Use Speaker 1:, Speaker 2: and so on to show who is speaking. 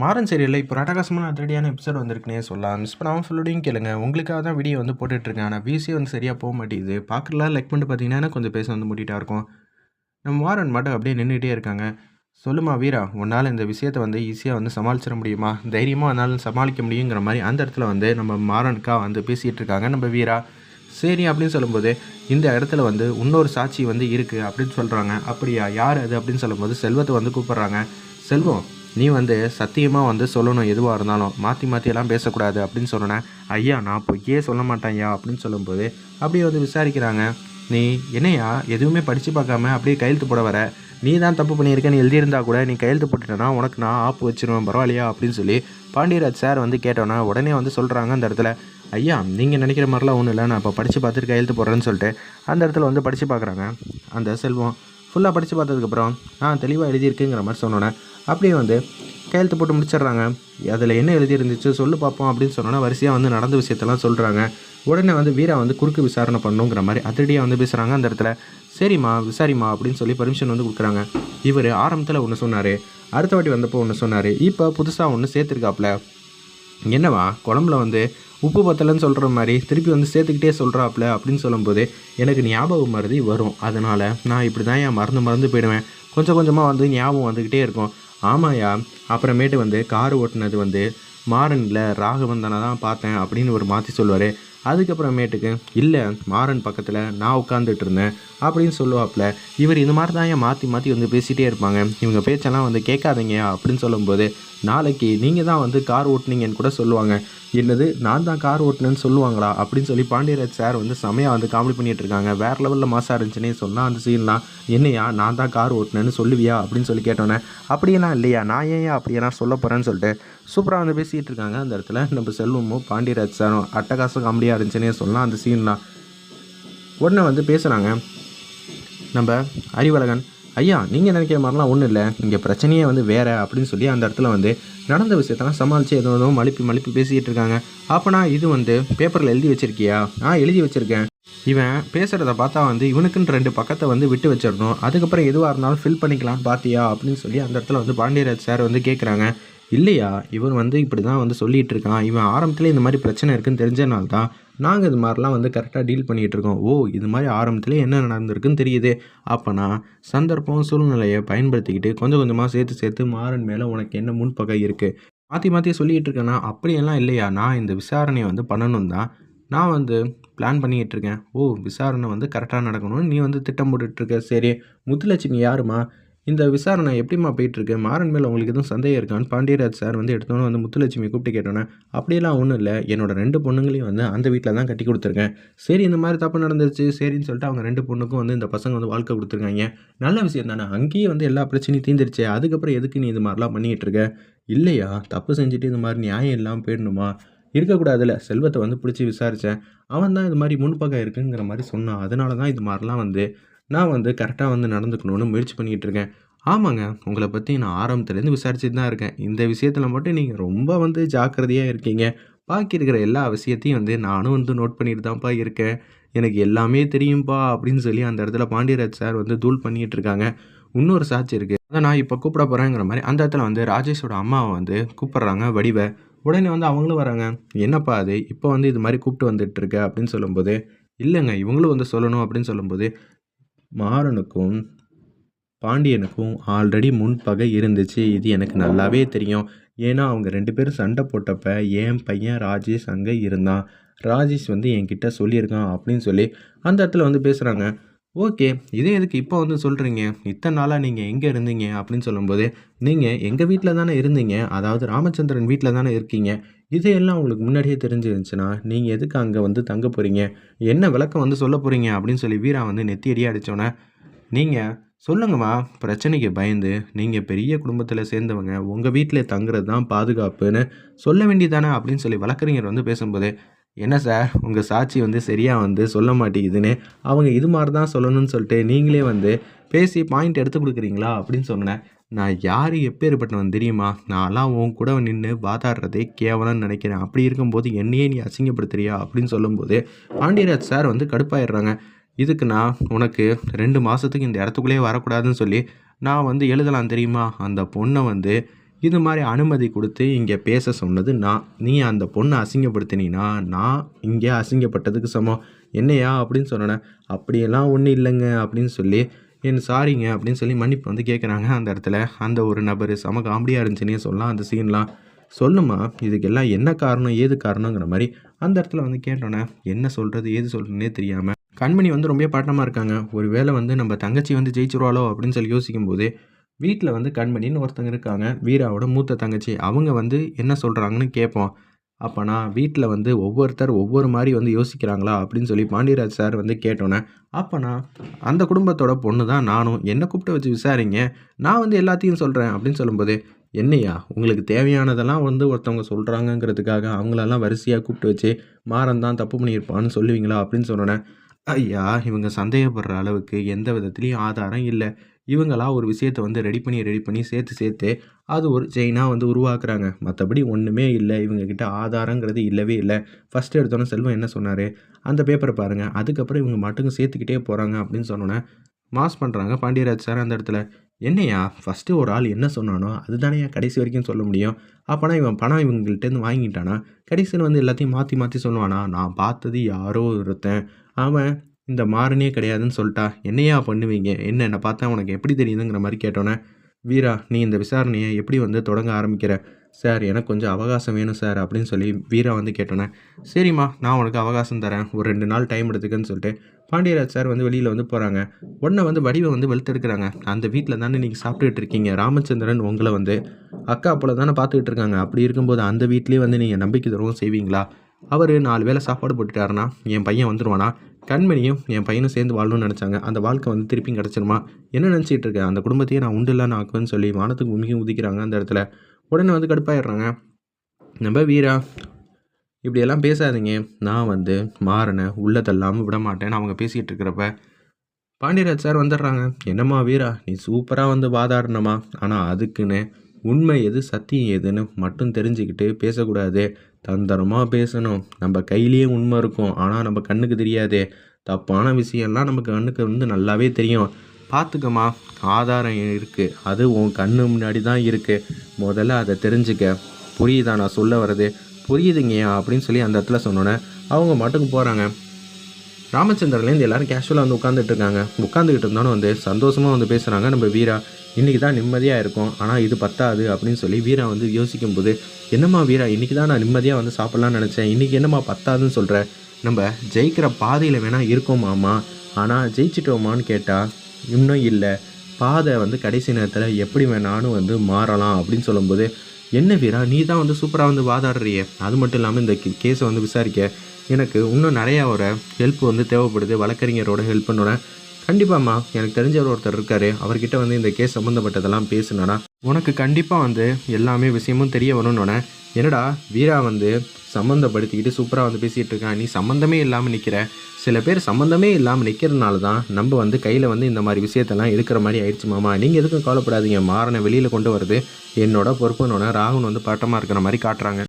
Speaker 1: மாறன் சீரியலில் இப்போ அட்டகாசமான அதிரடியான எபிசோட் வந்திருக்குனே சொல்லலாம். மிஸ் பண்ணாமல் ஃபுல்லோடையும் கேளுங்க. உங்களுக்காக தான் வீடியோ வந்து போட்டுட்ருக்கேன் ஆனால் விசி வந்து சரியாக போக மாட்டேங்குது. பார்க்கலாம் லைக் பண்ணிட்டு பார்த்தீங்கன்னா கொஞ்சம் பேச வந்து மூட்டிகிட்டா இருக்கும். நம்ம மாறன் மட்டும் அப்படியே நின்றுட்டே இருக்காங்க. சொல்லுமா வீரா உன்னால் இந்த விஷயத்தை வந்து ஈஸியாக வந்து சமாளிச்சிட முடியுமா? தைரியமாக என்னால் சமாளிக்க முடியுங்கிற மாதிரி அந்த இடத்துல வந்து நம்ம மாறனுக்கா வந்து பேசிகிட்டு இருக்காங்க நம்ம வீரா. சரி அப்படின்னு சொல்லும்போது இந்த இடத்துல வந்து இன்னொரு சாட்சி வந்து இருக்குது அப்படின்னு சொல்கிறாங்க அப்படியா? யார் அது அப்படின்னு சொல்லும்போது செல்வத்தை வந்து கூப்பிட்றாங்க. செல்வம் நீ வந்து சத்தியமாக வந்து சொல்லணும் எதுவாக இருந்தாலும் மாற்றி மாற்றியெல்லாம் பேசக்கூடாது அப்படின்னு சொன்னேன் ஐயா நான் பொய்யே சொல்ல மாட்டேன் ஐயா அப்படின்னு சொல்லும்போது அப்படியே வந்து விசாரிக்கிறாங்க. நீ என்னையா எதுவுமே படித்து பார்க்காம அப்படியே கையெழுத்து போட வர? நீ தான் தப்பு பண்ணியிருக்கேன்னு எழுதியிருந்தா கூட நீ கையெழுத்து போட்டுட்டேன்னா உனக்கு நான் ஆப்பு வச்சிருவேன் பரவாயில்லையா அப்படின்னு சொல்லி பாண்டியராஜ் சார் வந்து கேட்டோன்னா உடனே வந்து சொல்கிறாங்க அந்த இடத்துல. ஐயா நீங்கள் நினைக்கிற மாதிரிலாம் ஒன்றும் இல்லை நான் இப்போ படித்து பார்த்துட்டு கையெழுத்து போடுறேன்னு சொல்லிட்டு அந்த இடத்துல வந்து படித்து பார்க்குறாங்க. அந்த செல்வம் ஃபுல்லாக படித்து பார்த்ததுக்கப்புறம் நான் தெளிவாக எழுதியிருக்குங்கிற மாதிரி சொன்னோன்னே அப்படியே வந்து கையெழுத்து போட்டு முடிச்சிடுறாங்க. அதில் என்ன எழுதியிருந்துச்சு சொல்லு பார்ப்போம் அப்படின்னு சொன்னோன்னா வரிசையாக வந்து நடந்த விஷயத்தெல்லாம் சொல்கிறாங்க உடனே வந்து வீரா வந்து குறுக்கு விசாரணை பண்ணுங்கிற மாதிரி அதிரடியாக வந்து பேசுகிறாங்க அந்த இடத்துல. சரிம்மா விசாரிம்மா அப்படின்னு சொல்லி பர்மிஷன் வந்து கொடுக்குறாங்க. இவர் ஆரம்பத்தில் ஒன்று சொன்னார் அடுத்த வாட்டி வந்தப்போ ஒன்று சொன்னார் இப்போ புதுசாக ஒன்று சேர்த்துருக்காப்புல என்னவா குழம்புல வந்து உப்பு பத்தலைன்னு சொல்கிற மாதிரி திருப்பி வந்து சேர்த்துக்கிட்டே சொல்கிறாப்புல அப்படின்னு சொல்லும்போது எனக்கு ஞாபகம் மருதி வரும். அதனால் நான் இப்படி தான் என் மறந்து மறந்து போயிடுவேன். கொஞ்சம் கொஞ்சமாக வந்து ஞாபகம் வந்துக்கிட்டே இருக்கும். ஆமாயா அப்புறமேட்டு வந்து கார் ஓட்டினது வந்து மாறனில் ராகவன் தானே தான் பார்த்தேன் அப்படின்னு ஒரு மாற்றி சொல்லுவார். அதுக்கப்புறமேட்டுக்கு இல்லை மாறன் பக்கத்தில் நான் உட்காந்துட்டு இருந்தேன் அப்படின்னு சொல்லுவாப்பில் இவர் இந்த மாதிரி தான் ஏன் மாற்றி மாற்றி வந்து பேசிகிட்டே இருப்பாங்க. இவங்க பேச்செல்லாம் வந்து கேட்காதீங்க அப்படின்னு சொல்லும்போது நாளைக்கு நீங்கள் தான் வந்து கார் ஓட்டுனீங்கன்னு கூட சொல்லுவாங்க. என்னது நான் தான் கார் ஓட்டினேன்னு சொல்லுவாங்களா? அப்படின்னு சொல்லி பாண்டியராஜ் சார் வந்து செமையாக வந்து காமெடி பண்ணிகிட்டு இருக்காங்க வேறு லெவலில் மாசாக இருந்துச்சுன்னே சொன்னால் அந்த சீன்லாம் என்னையா நான் தான் கார் ஓட்டினேன்னு சொல்லுவியா? அப்படின்னு சொல்லி கேட்டோன்னே அப்படியெல்லாம் இல்லையா நான் ஏன் அப்படியெல்லாம் சொல்ல போகிறேன்னு சொல்லிட்டு சூப்பராக வந்து பேசிகிட்டு இருக்காங்க அந்த இடத்துல. நம்ம செல்வமும் பாண்டியராஜ் சாரும் அட்டகாச காமெடியாக இருந்துச்சுன்னே சொல்லலாம் அந்த சீன்லாம் உடனே வந்து பேசுகிறாங்க நம்ம அறிவழகன் ஐயா நீங்கள் நினைக்கிற மாதிரிலாம் ஒன்றும் இல்லை இங்கே பிரச்சனையே வந்து வேறு அப்படின்னு சொல்லி அந்த இடத்துல வந்து நடந்த விஷயத்தெல்லாம் சமாளித்து ஏதோ எதுவும் மலிப்பு மலிப்பு பேசிக்கிட்டு இருக்காங்க. அப்போனா இது வந்து பேப்பரில் எழுதி வச்சிருக்கியா? நான் எழுதி வச்சுருக்கேன். இவன் பேசுகிறத பார்த்தா வந்து இவனுக்குன்னு ரெண்டு பக்கத்தை வந்து விட்டு வச்சிடணும். அதுக்கப்புறம் எதுவாக இருந்தாலும் ஃபில் பண்ணிக்கலாம் பார்த்தியா அப்படின்னு சொல்லி அந்த இடத்துல வந்து பாண்டியராஜ் சார் வந்து கேட்குறாங்க இல்லையா இவன் வந்து இப்படி தான் வந்து சொல்லிகிட்டு இருக்கான். இவன் ஆரம்பத்தில் இந்த மாதிரி பிரச்சனை இருக்குன்னு தெரிஞ்சதுனால தான் நாங்கள் இது மாதிரிலாம் வந்து கரெக்டாக டீல் பண்ணிகிட்டு இருக்கோம் ஓ இது மாதிரி ஆரம்பத்தில் என்ன நடந்திருக்குன்னு தெரியுது. அப்போனா சந்தர்ப்பம் சூழ்நிலையை பயன்படுத்திக்கிட்டு கொஞ்சம் கொஞ்சமாக சேர்த்து சேர்த்து மாறன் மேலே உனக்கு என்ன முன்பகை இருக்குது மாற்றி மாற்றி சொல்லிகிட்டு இருக்கேன்னா அப்படியெல்லாம் இல்லையா? நான் இந்த விசாரணையை வந்து பண்ணணும் தான். நான் வந்து பிளான் பண்ணிகிட்டு இருக்கேன் ஓ விசாரணை வந்து கரெக்டாக நடக்கணும்னு நீ வந்து திட்டம் போட்டுட்ருக்க சரி முத்துலட்சுமி யாருமா இந்த விசாரணை எப்படிம்மா போயிட்டுருக்கு? மாறன் மேலே உங்களுக்கு எதுவும் சந்தேகம் இருக்கான்னு பாண்டியராஜ் சார் வந்து எடுத்தோன்னு வந்து முத்துலட்சுமி கூப்பிட்டு கேட்டோன்னே அப்படியெல்லாம் ஒன்றும் இல்லை. என்னோட ரெண்டு பொண்ணுங்களையும் வந்து அந்த வீட்டில் தான் கட்டி கொடுத்துருக்கேன். சரி இந்த மாதிரி தப்பு நடந்துருச்சு. சரின்னு சொல்லிட்டு அவங்க ரெண்டு பொண்ணுக்கும் வந்து இந்த பசங்க வந்து வாழ்க்கை கொடுத்துருக்காங்க. நல்ல விஷயம் தானே. அங்கேயே வந்து எல்லா பிரச்சனையும் தீர்ந்துருச்சு அதுக்கப்புறம் எதுக்கு நீ இது மாதிரிலாம் பண்ணிகிட்டு இருக்க? இல்லையா? தப்பு செஞ்சுட்டு இந்த மாதிரி நியாயம் இல்லாமல் போயிடணுமா? இருக்கக்கூடாதுல்ல. செல்வத்தை வந்து பிடிச்சி விசாரித்தேன் அவன் தான் இது மாதிரி முன்பக்கம் இருக்குங்கிற மாதிரி சொன்னான். அதனால தான் இது மாதிரிலாம் வந்து நான் வந்து கரெக்டாக வந்து நடந்துக்கணும்னு முயற்சி பண்ணிக்கிட்டு இருக்கேன். ஆமாங்க உங்களை பற்றி நான் ஆரம்பத்துலேருந்து விசாரிச்சுட்டு தான் இருக்கேன். இந்த விஷயத்தில் மட்டும் நீங்கள் ரொம்ப வந்து ஜாக்கிரதையாக இருக்கீங்க. பாக்கி இருக்கிற எல்லா விஷயத்தையும் வந்து நானும் வந்து நோட் பண்ணிட்டு தான்ப்பா இருக்கேன். எனக்கு எல்லாமே தெரியும்ப்பா அப்படின்னு சொல்லி அந்த இடத்துல பாண்டியராஜ் சார் வந்து தூள் பண்ணிகிட்டு இருக்காங்க. இன்னொரு சாட்சி இருக்குது அதை நான் இப்போ கூப்பிட போகிறேங்கிற மாதிரி அந்த இடத்துல வந்து ராஜேஷோட அம்மாவை வந்து கூப்பிட்றாங்க வடிவை. உடனே வந்து அவங்களும் வராங்க. என்னப்பா அது? இப்போ வந்து இது மாதிரி கூப்பிட்டு வந்துட்டு இருக்க அப்படின்னு சொல்லும்போது இல்லைங்க இவங்களும் வந்து சொல்லணும் அப்படின்னு சொல்லும்போது மாறனுக்கும் பாண்டியனுக்கும் ஆல்ரெடி முன்பகை இருந்துச்சு. இது எனக்கு நல்லாவே தெரியும். ஏன்னா அவங்க ரெண்டு பேரும் சண்டை போட்டப்ப என் பையன் ராஜேஷ் அங்கே இருந்தான். ராஜேஷ் வந்து என்கிட்ட சொல்லியிருக்கான் அப்படின்னு சொல்லி அந்த இடத்துல வந்து பேசுகிறாங்க ஓகே இதே எதுக்கு இப்போ வந்து சொல்கிறீங்க இத்தனை நாளாக நீங்கள் எங்கே இருந்தீங்க? அப்படின்னு சொல்லும்போது நீங்கள் எங்கள் வீட்டில் தானே இருந்தீங்க? அதாவது ராமச்சந்திரன் வீட்டில் தானே இருக்கீங்க? இதையெல்லாம் உங்களுக்கு முன்னாடியே தெரிஞ்சிருந்துச்சுன்னா நீங்கள் எதுக்கு அங்கே வந்து தங்க போகிறீங்க என்ன விளக்கம் வந்து சொல்ல போகிறீங்க அப்படின்னு சொல்லி வீரா வந்து நெத்தி அடித்தோன்னே நீங்கள் சொல்லுங்கம்மா பிரச்சனைக்கு பயந்து நீங்கள் பெரிய குடும்பத்தில் சேர்ந்தவங்க உங்கள் வீட்டில் தங்குறது தான் பாதுகாப்புன்னு சொல்ல வேண்டியதானே அப்படின்னு சொல்லி வழக்கறிஞர் வந்து பேசும்போது என்ன சார்? உங்கள் சாட்சி வந்து சரியாக வந்து சொல்ல மாட்டேங்குதுன்னு அவங்க இது மாதிரி தான் சொல்லணும்னு சொல்லிட்டு நீங்களே வந்து பேசி பாயிண்ட் எடுத்து கொடுக்குறீங்களா? அப்படின்னு சொன்னேன். நான் யார் எப்பேற்பட்டவன் தெரியுமா? நான்லாம் உன் கூட நின்று வாதாடுறதே கேவலம்னு நினைக்கிறேன். அப்படி இருக்கும்போது என்னையே நீ அசிங்கப்படுத்துறியா? அப்படின்னு சொல்லும்போது பாண்டியராஜ் சார் வந்து கடுப்பாயிடுறாங்க. இதுக்கு நான் உனக்கு ரெண்டு மாதத்துக்கு இந்த இடத்துக்குள்ளேயே வரக்கூடாதுன்னு சொல்லி நான் வந்து எழுதலாம் தெரியுமா? அந்த பொண்ணை வந்து இது மாதிரி அனுமதி கொடுத்து இங்கே பேச சொன்னது நான். நீ அந்த பொண்ணை அசிங்கப்படுத்தினீன்னா நான் இங்கே அசிங்கப்பட்டதுக்கு சமம். என்னையா அப்படின்னு சொன்னேன். அப்படியெல்லாம் ஒன்றும் இல்லைங்க அப்படின்னு சொல்லி என் சாரிங்க அப்படின்னு சொல்லி மன்னிப்பு வந்து கேட்குறாங்க அந்த இடத்துல. அந்த ஒரு நபர் செம காமெடியாக இருந்துச்சுன்னே சொல்லலாம் அந்த சீன்லாம். சொல்லுமா இதுக்கெல்லாம் என்ன காரணம் ஏது காரணங்கிற மாதிரி அந்த இடத்துல வந்து கேட்டோன்னே என்ன சொல்கிறது ஏது சொல்கிறதுனே தெரியாமல் கண்மணி வந்து ரொம்ப பாட்டமாக இருக்காங்க. ஒரு வேளை வந்து நம்ம தங்கச்சி வந்து ஜெயிச்சிருவாளோ அப்படின்னு சொல்லி யோசிக்கும் போதே வீட்டில் வந்து கண்மணின்னு ஒருத்தங்க இருக்காங்க. வீராவோட மூத்த தங்கச்சி. அவங்க வந்து என்ன சொல்கிறாங்கன்னு கேட்போம் அப்போனா வீட்டில் வந்து ஒவ்வொருத்தர் ஒவ்வொரு மாதிரி வந்து யோசிக்கிறாங்களா அப்படின்னு சொல்லி பாண்டியராஜ் சார் வந்து கேட்டோன்னே அப்போனா அந்த குடும்பத்தோட பொண்ணு தான் நானும். என்னை கூப்பிட்டு வச்சு விசாரிங்க? நான் வந்து எல்லாத்தையும் சொல்கிறேன் அப்படின்னு சொல்லும்போது என்னையா உங்களுக்கு தேவையானதெல்லாம் வந்து ஒருத்தவங்க சொல்கிறாங்கங்கிறதுக்காக அவங்களெல்லாம் வரிசையாக கூப்பிட்டு வச்சு மாறன் தான் தப்பு பண்ணியிருப்பான்னு சொல்லுவீங்களா? அப்படின்னு சொன்னோன்னே ஐயா இவங்க சந்தேகப்படுற அளவுக்கு எந்த விதத்துலேயும் ஆதாரம் இல்லை. இவங்களா ஒரு விஷயத்த வந்து ரெடி பண்ணி ரெடி பண்ணி சேர்த்து சேர்த்து அது ஒரு செயினாக வந்து உருவாக்குறாங்க. மற்றபடி ஒன்றுமே இல்லை. இவங்கக்கிட்ட ஆதாரங்கிறது இல்லவே இல்லை. ஃபஸ்ட்டு எடுத்தோன்னே செல்வம் என்ன சொன்னார்? அந்த பேப்பரை பாருங்கள் அதுக்கப்புறம் இவங்க மட்டும் சேர்த்துக்கிட்டே போகிறாங்க அப்படின்னு சொன்னோன்னே மாஸ் பண்ணுறாங்க பாண்டியராஜ் சார் அந்த இடத்துல. என்னையா? ஃபஸ்ட்டு ஒரு ஆள் என்ன சொன்னானோ அதுதானே கடைசி வரைக்கும் சொல்ல முடியும். அப்போனா இவன் பணம் இவங்கள்ட்டேருந்து வாங்கிட்டானா? கடைசியில் வந்து எல்லாத்தையும் மாற்றி மாற்றி சொல்லுவானா? நான் பார்த்தது யாரோ ஒருத்தன். அவன் இந்த மாறனே கிடையாதுன்னு சொல்லிட்டா என்னையா பண்ணுவீங்க? என்ன என்னை பார்த்தா உனக்கு எப்படி தெரியுதுங்கிற மாதிரி கேட்டோன்னே வீரா நீ இந்த விசாரணையை எப்படி வந்து தொடங்க ஆரம்பிக்கிற? சார் எனக்கு கொஞ்சம் அவகாசம் வேணும் சார் அப்படின்னு சொல்லி வீரா வந்து கேட்டோன்னே சரிம்மா நான் உனக்கு அவகாசம் தரேன். ஒரு ரெண்டு நாள் டைம் எடுத்துக்கன்னு சொல்லிட்டு. பாண்டியராஜ் சார் வந்து வெளியில் வந்து போகிறாங்க உடனே வந்து வடிவை வந்து வெளுத்தெடுக்கிறாங்க. அந்த வீட்டில் தானே நீங்கள் சாப்பிட்டுட்டு இருக்கீங்க? ராமச்சந்திரன் உங்களை வந்து அக்கா போல தானே பார்த்துக்கிட்டு இருக்காங்க. அப்படி இருக்கும்போது அந்த வீட்லேயே வந்து நீங்கள் நம்பிக்கை தரவும் செய்வீங்களா? அவர் நாலு வேளை சாப்பாடு போட்டுட்டாருன்னா என் பையன் வந்துடுவானா கண்மணியும் என் பையனும் சேர்ந்து வாழணும்னு நினச்சாங்க. அந்த வாழ்க்கை வந்து திருப்பி கிடச்சிருமா? என்ன நினச்சிட்டு இருக்கேன் அந்த குடும்பத்தையே நான் உண்டு இல்லைன்னு ஆக்குவேன்னு சொல்லி வானத்துக்கு உமிக்கி உதிக்கிறாங்க அந்த இடத்துல. உடனே வந்து கடுப்பாயிடுறாங்க. நம்ம வீரா இப்படியெல்லாம் பேசாதீங்க. நான் வந்து மாறினேன் உள்ளதெல்லாம் விட மாட்டேன்னு அவங்க பேசிகிட்டு இருக்கிறப்ப பாண்டியராஜ் சார் வந்துடுறாங்க. என்னம்மா வீரா நீ சூப்பராக வந்து வாதாடணுமா ஆனால் அதுக்குன்னு உண்மை எது சத்தியம் எதுன்னு மட்டும் தெரிஞ்சுக்கிட்டு பேசக்கூடாது. தந்திரமாக பேசணும். நம்ம கையிலேயே உண்மை இருக்கும். ஆனால் நம்ம கண்ணுக்கு தெரியாதே. தப்பான விஷயம்லாம் நமக்கு கண்ணுக்கு வந்து நல்லாவே தெரியும். பார்த்துக்கம்மா ஆதாரம் இருக்குது அது உன் கண்ணு முன்னாடி தான் இருக்குது முதல்ல அதை தெரிஞ்சுக்க. புரியுதா? நான் சொல்ல வர்றது. புரியுதுங்கய்யா அப்படின்னு சொல்லி அந்த இடத்துல சொன்னோன்னே அவங்க மட்டுக்கு போகிறாங்க ராமச்சந்திரன்லேருந்து எல்லாரும் கேஷுவலாக வந்து உட்காந்துட்டு இருக்காங்க. உட்காந்துக்கிட்டு இருந்தாலும் வந்து சந்தோஷமாக வந்து பேசுகிறாங்க நம்ம வீரா இன்றைக்கி தான் நிம்மதியாக இருக்கும். ஆனால் இது பத்தாது அப்படின்னு சொல்லி வீரா வந்து யோசிக்கும் போது என்னம்மா வீரா இன்றைக்கி தான் நான் நிம்மதியாக வந்து சாப்பிட்லான்னு நினச்சேன். இன்றைக்கி என்னம்மா பத்தாதுன்னு சொல்கிற நம்ம ஜெயிக்கிற பாதையில் வேணால் இருக்கோமாம்மா. ஆனால் ஜெயிச்சிட்டோமான்னு கேட்டால் இன்னும் இல்லை. பாதை வந்து கடைசி நேரத்தில் எப்படி வேணாலும் வந்து மாறலாம். அப்படின்னு சொல்லும்போது என்ன வீரா நீ தான் வந்து சூப்பராக வந்து வாதாடுறிய. அது மட்டும் இல்லாமல் இந்த கேஸை வந்து விசாரிக்க. எனக்கு இன்னும் நிறையா ஒரு ஹெல்ப் வந்து தேவைப்படுது. வழக்கறிஞரோட ஹெல்ப் பண்ணுறேன் கண்டிப்பாம்மா எனக்கு தெரிஞ்சவர் ஒருத்தர் இருக்காரு. அவர்கிட்ட வந்து இந்த கேஸ் சம்மந்தப்பட்டதெல்லாம் பேசுனா உனக்கு கண்டிப்பாக வந்து எல்லாமே விஷயமும் தெரிய வரணுன்னொன்னே என்னடா வீரா வந்து சம்மந்தப்படுத்திக்கிட்டு சூப்பராக வந்து பேசிகிட்டு இருக்கான் நீ சம்மந்தமே இல்லாமல் நிற்கிற சில பேர் சம்மந்தமே இல்லாமல் நிற்கிறதுனால தான் நம்ம வந்து கையில் வந்து இந்த மாதிரி விஷயத்தெல்லாம் எடுக்கிற மாதிரி ஆயிடுச்சு மாமா. நீங்கள் எதுக்கும் கவலைப்படாதீங்க. மாறனை வெளியில் கொண்டு வருது. என்னோட பொறுப்புன்னு ராகுன் வந்து பட்டமாக இருக்கிற மாதிரி காட்டுறாங்க.